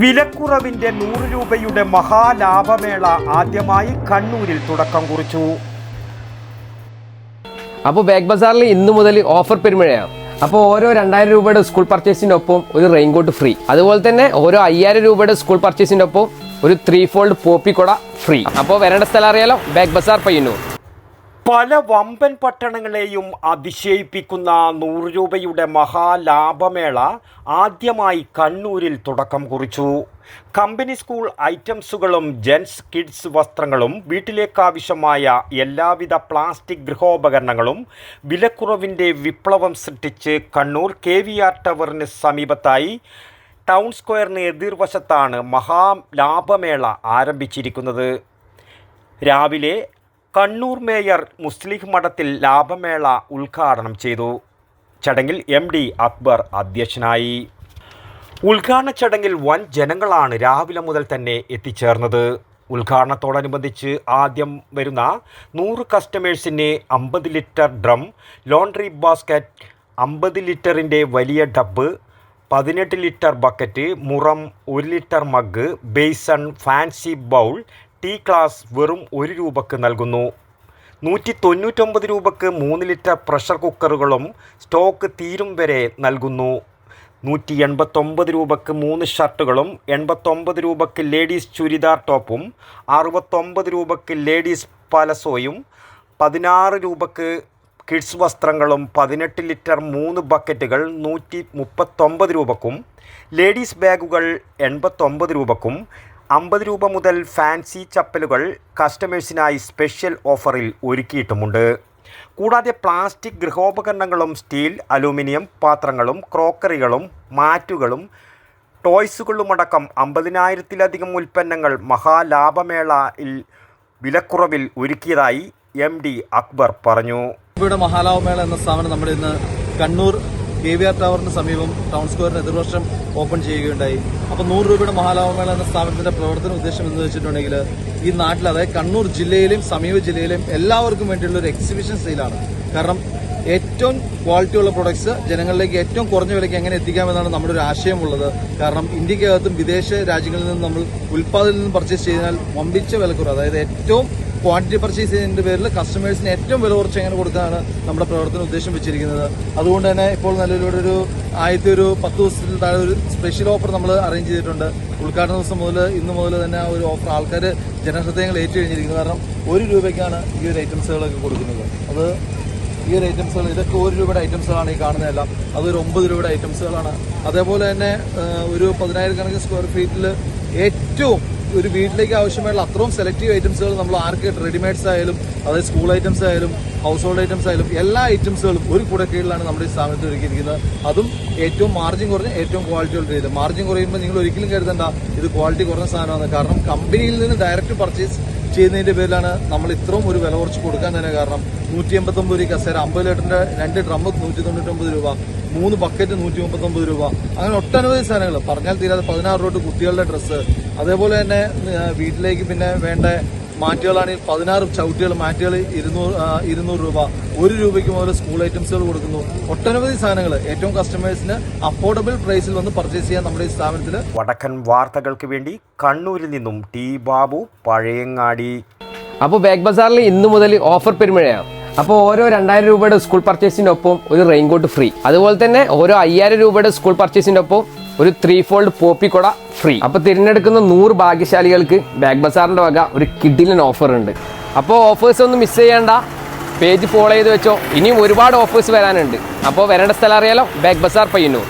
വിലക്കുറവിന്റെ നൂറ് രൂപയുടെ മഹാലാഭമേള ആദ്യമായി കണ്ണൂരിൽ തുടക്കം കുറിച്ചു. അപ്പോൾ ബാഗ് ബസാറിൽ ഇന്നു മുതൽ ഓഫർ പെരുമഴയാണ്. അപ്പോൾ ഓരോ രണ്ടായിരം രൂപയുടെ സ്കൂൾ പർച്ചേസിനൊപ്പം ഒരു റെയിൻകോട്ട് ഫ്രീ അതുപോലെ തന്നെ ഓരോ അയ്യായിരം രൂപയുടെ സ്കൂൾ പർച്ചേസിനൊപ്പം ഒരു ത്രീ ഫോൾഡ് പോപ്പിക്കൊട ഫ്രീ അപ്പോൾ വരേണ്ട സ്ഥലം അറിയാലോ? ബാഗ് ബസാർ പയ്യന്നൂർ. പല വമ്പൻ പട്ടണങ്ങളെയും അതിശയിപ്പിക്കുന്ന നൂറ് രൂപയുടെ മഹാലാഭമേള ആദ്യമായി കണ്ണൂരിൽ തുടക്കം കുറിച്ചു. കമ്പനി സ്കൂൾ ഐറ്റംസുകളും ജെൻസ് കിഡ്സ് വസ്ത്രങ്ങളും വീട്ടിലേക്കാവശ്യമായ എല്ലാവിധ പ്ലാസ്റ്റിക് ഗൃഹോപകരണങ്ങളും വിലക്കുറവിന്റെ വിപ്ലവം സൃഷ്ടിച്ച് കണ്ണൂർ കെ വി ആർ ടവറിന് സമീപത്തായി ടൗൺ സ്ക്വയറിന് എതിർവശത്താണ് മഹാലാഭമേള ആരംഭിച്ചിരിക്കുന്നത്. രാവിലെ കണ്ണൂർ മേയർ മുസ്ലിം മഠത്തിൽ ലാഭമേള ഉദ്ഘാടനം ചെയ്തു. ചടങ്ങിൽ എം ഡി അക്ബർ അധ്യക്ഷനായി. ഉദ്ഘാടന ചടങ്ങിൽ വൻ ജനങ്ങളാണ് രാവിലെ മുതൽ തന്നെ എത്തിച്ചേർന്നത്. ഉദ്ഘാടനത്തോടനുബന്ധിച്ച് ആദ്യം വരുന്ന നൂറ് കസ്റ്റമേഴ്സിന് അമ്പത് ലിറ്റർ ഡ്രം ലോണ്ടറി ബാസ്ക്കറ്റ് അമ്പത് ലിറ്ററിന്റെ വലിയ ഡബ്ബ് പതിനെട്ട് ലിറ്റർ ബക്കറ്റ് മുറം ഒരു litre mug basin fancy bowl tea glass വെറും ഒരു രൂപക്ക് നൽകുന്നു. നൂറ്റി തൊണ്ണൂറ്റൊമ്പത് രൂപക്ക് മൂന്ന് ലിറ്റർ പ്രഷർ കുക്കറുകളും സ്റ്റോക്ക് തീരും വരെ നൽകുന്നു. നൂറ്റി എൺപത്തൊമ്പത് രൂപക്ക് മൂന്ന് ഷർട്ടുകളും എൺപത്തൊമ്പത് രൂപക്ക് ലേഡീസ് ചുരിദാർ ടോപ്പും അറുപത്തൊമ്പത് രൂപക്ക് ലേഡീസ് പലസോയും പതിനാറ് രൂപക്ക് കിഡ്സ് വസ്ത്രങ്ങളും പതിനെട്ട് ലിറ്റർ മൂന്ന് ബക്കറ്റുകൾ നൂറ്റി മുപ്പത്തൊമ്പത് രൂപക്കും ലേഡീസ് ബാഗുകൾ എൺപത്തൊമ്പത് രൂപക്കും അമ്പത് രൂപ മുതൽ ഫാൻസി ചപ്പലുകൾ കസ്റ്റമേഴ്സിനായി സ്പെഷ്യൽ ഓഫറിൽ ഒരുക്കിയിട്ടുമുണ്ട്. കൂടാതെ പ്ലാസ്റ്റിക് ഗൃഹോപകരണങ്ങളും സ്റ്റീൽ അലൂമിനിയം പാത്രങ്ങളും ക്രോക്കറികളും മാറ്റുകളും ടോയ്സുകളുമടക്കം അമ്പതിനായിരത്തിലധികം ഉൽപ്പന്നങ്ങൾ മഹാലാഭമേളയിൽ വിലക്കുറവിൽ ഒരുക്കിയതായി എം ഡി അക്ബർ പറഞ്ഞു. ഇവിടെ മഹാലാഭമേള എന്ന സ്ഥാപനം നമ്മുടെ ഇന്ന് കണ്ണൂർ കെ വി ആർ ടവറിന് സമീപം ടൗൺ സ്ക്വയറിന് എതിർവർഷം ഓപ്പൺ ചെയ്യുകയുണ്ടായി. അപ്പോൾ നൂറ് രൂപയുടെ മഹാലാവമേള എന്ന സ്ഥാപനത്തിന്റെ പ്രവർത്തന ഉദ്ദേശം എന്ന് വെച്ചിട്ടുണ്ടെങ്കിൽ ഈ നാട്ടിൽ അതായത് കണ്ണൂർ ജില്ലയിലെയും സമീപ ജില്ലയിലെയും എല്ലാവർക്കും വേണ്ടിയുള്ള ഒരു എക്സിബിഷൻ സെയിലാണ് കാരണം ഏറ്റവും ക്വാളിറ്റിയുള്ള പ്രൊഡക്ട്സ് ജനങ്ങളിലേക്ക് ഏറ്റവും കുറഞ്ഞ വിലയ്ക്ക് എങ്ങനെ എത്തിക്കാമെന്നാണ് നമ്മുടെ ഒരു ആശയമുള്ളത്. കാരണം ഇന്ത്യക്കകത്തും വിദേശ രാജ്യങ്ങളിൽ നിന്നും നമ്മൾ ഉൽപ്പാദനത്തിൽ പർച്ചേസ് ചെയ്താൽ വമ്പിച്ച വിലക്കുറവ് അതായത് ഏറ്റവും ക്വാണ്ടിറ്റി പർച്ചേസ് ചെയ്യുന്നതിന്റെ പേരിൽ കസ്റ്റമേഴ്സിന് ഏറ്റവും വില കുറച്ച് എങ്ങനെ കൊടുക്കാനാണ് നമ്മുടെ പ്രവർത്തന ഉദ്ദേശം വെച്ചിരിക്കുന്നത്. അതുകൊണ്ട് തന്നെ ഇപ്പോൾ നല്ലൊരു ഒരു ആദ്യത്തെ ഒരു പത്ത് ദിവസത്തിൽ താഴെ ഒരു സ്പെഷ്യൽ ഓഫർ നമ്മൾ അറേഞ്ച് ചെയ്തിട്ടുണ്ട്. ഉദ്ഘാടന ദിവസം മുതൽ ഇന്ന് മുതൽ തന്നെ ഒരു ഓഫർ ആൾക്കാർ ജനഹൃദയങ്ങൾ ഏറ്റു കഴിഞ്ഞിരിക്കുന്നത് കാരണം ഒരു രൂപയ്ക്കാണ് ഈ ഒരു ഐറ്റംസുകളൊക്കെ കൊടുക്കുന്നത്. അത് ഈ ഒരു ഐറ്റംസുകൾ ഇതൊക്കെ ഒരു രൂപയുടെ ഐറ്റംസുകളാണ് ഈ കാണുന്നതെല്ലാം. അതൊരു ഒമ്പത് രൂപയുടെ ഐറ്റംസുകളാണ് അതേപോലെ തന്നെ ഒരു പതിനായിരക്കണക്കിന് സ്ക്വയർ ഫീറ്റിൽ ഏറ്റവും ഒരു വീട്ടിലേക്ക് ആവശ്യമായുള്ള അത്രയും സെലക്റ്റീവ് ഐറ്റംസുകൾ നമ്മൾ ആർക്ക് റെഡിമെയ്ഡ്സ് ആയാലും അതായത് സ്കൂൾ ഐറ്റംസ് ആയാലും ഹൗസ് ഹോൾഡ് ഐറ്റംസ് ആയാലും എല്ലാ ഐറ്റംസുകളും ഒരു കൂടെ കീഴിലാണ് നമ്മുടെ ഈ സ്ഥാപനത്തിൽ ഒരുക്കിയിരിക്കുന്നത്. അതും ഏറ്റവും മാർജിൻ കുറഞ്ഞ ഏറ്റവും ക്വാളിറ്റി ഉള്ള രീതിയിൽ. മാർജിൻ കുറയുമ്പോൾ നിങ്ങൾ ഒരിക്കലും കരുതണ്ട ഇത് ക്വാളിറ്റി കുറഞ്ഞ സാധനമാണ്. കാരണം കമ്പനിയിൽ നിന്ന് ഡയറക്റ്റ് പർച്ചേസ് ചെയ്യുന്നതിന്റെ പേരിലാണ് നമ്മൾ ഇത്രയും ഒരു വില കുറച്ച് കൊടുക്കാൻ തന്നെ കാരണം നൂറ്റി എൺപത്തൊമ്പത് രൂപ കസേര അമ്പത് ലിറ്ററിന്റെ രണ്ട് ഡ്രമ്മ് നൂറ്റി തൊണ്ണൂറ്റൊമ്പത് രൂപ മൂന്ന് ബക്കറ്റ് നൂറ്റി മുപ്പത്തൊമ്പത് രൂപ. അങ്ങനെ ഒട്ടനവധി സാധനങ്ങൾ. പറഞ്ഞാൽ തീരാതെ പതിനാറ് തൊട്ട് കുട്ടികളുടെ ഡ്രസ്സ്. അതേപോലെ തന്നെ വീട്ടിലേക്ക് പിന്നെ വേണ്ട മാറ്റുകളാണെങ്കിൽ പതിനാറ് ചവിട്ടികൾ മാറ്റുകൾ ഇരുന്നൂറ് ഇരുന്നൂറ് രൂപ. ഒരു രൂപയ്ക്ക് മുതൽ സ്കൂൾ ഐറ്റംസുകൾ കൊടുക്കുന്നു. ഒട്ടനവധി സാധനങ്ങൾ. ഏറ്റവും കസ്റ്റമേഴ്സിന് അഫോർഡബിൾ പ്രൈസിൽ വന്ന് പർച്ചേസ് ചെയ്യാൻ നമ്മുടെ ഈ സ്ഥാപനത്തിൽ വടക്കൻ വാർത്തകൾക്ക് വേണ്ടി കണ്ണൂരിൽ നിന്നും ടി ബാബു പഴയങ്ങാടി. അപ്പോൾ ബാഗ് ബസാറിൽ ഇന്ന് മുതൽ ഓഫർ പെരുമഴയാണ്. അപ്പോൾ ഓരോ രണ്ടായിരം രൂപയുടെ സ്കൂൾ പർച്ചേസിന്റെ ഒപ്പം ഒരു റെയിൻകോട്ട് ഫ്രീ അതുപോലെ തന്നെ ഓരോ അയ്യായിരം രൂപയുടെ സ്കൂൾ പർച്ചേസിനൊപ്പം ഒരു ത്രീ ഫോൾഡ് പോപ്പി കൊട ഫ്രീ അപ്പോൾ തിരഞ്ഞെടുക്കുന്ന നൂറ് ഭാഗ്യശാലികൾക്ക് ബാഗ് ബസാറിന്റെ വക ഒരു കിഡിലൻ ഓഫർ ഉണ്ട്. അപ്പോൾ ഓഫേഴ്സ് ഒന്നും മിസ് ചെയ്യേണ്ട. പേജ് ഫോളോ ചെയ്ത് വെച്ചോ. ഇനിയും ഒരുപാട് ഓഫേഴ്സ് വരാനുണ്ട്. അപ്പോൾ വരേണ്ട സ്ഥലം അറിയാലോ? ബാഗ് ബസാർ പയ്യന്നൂർ.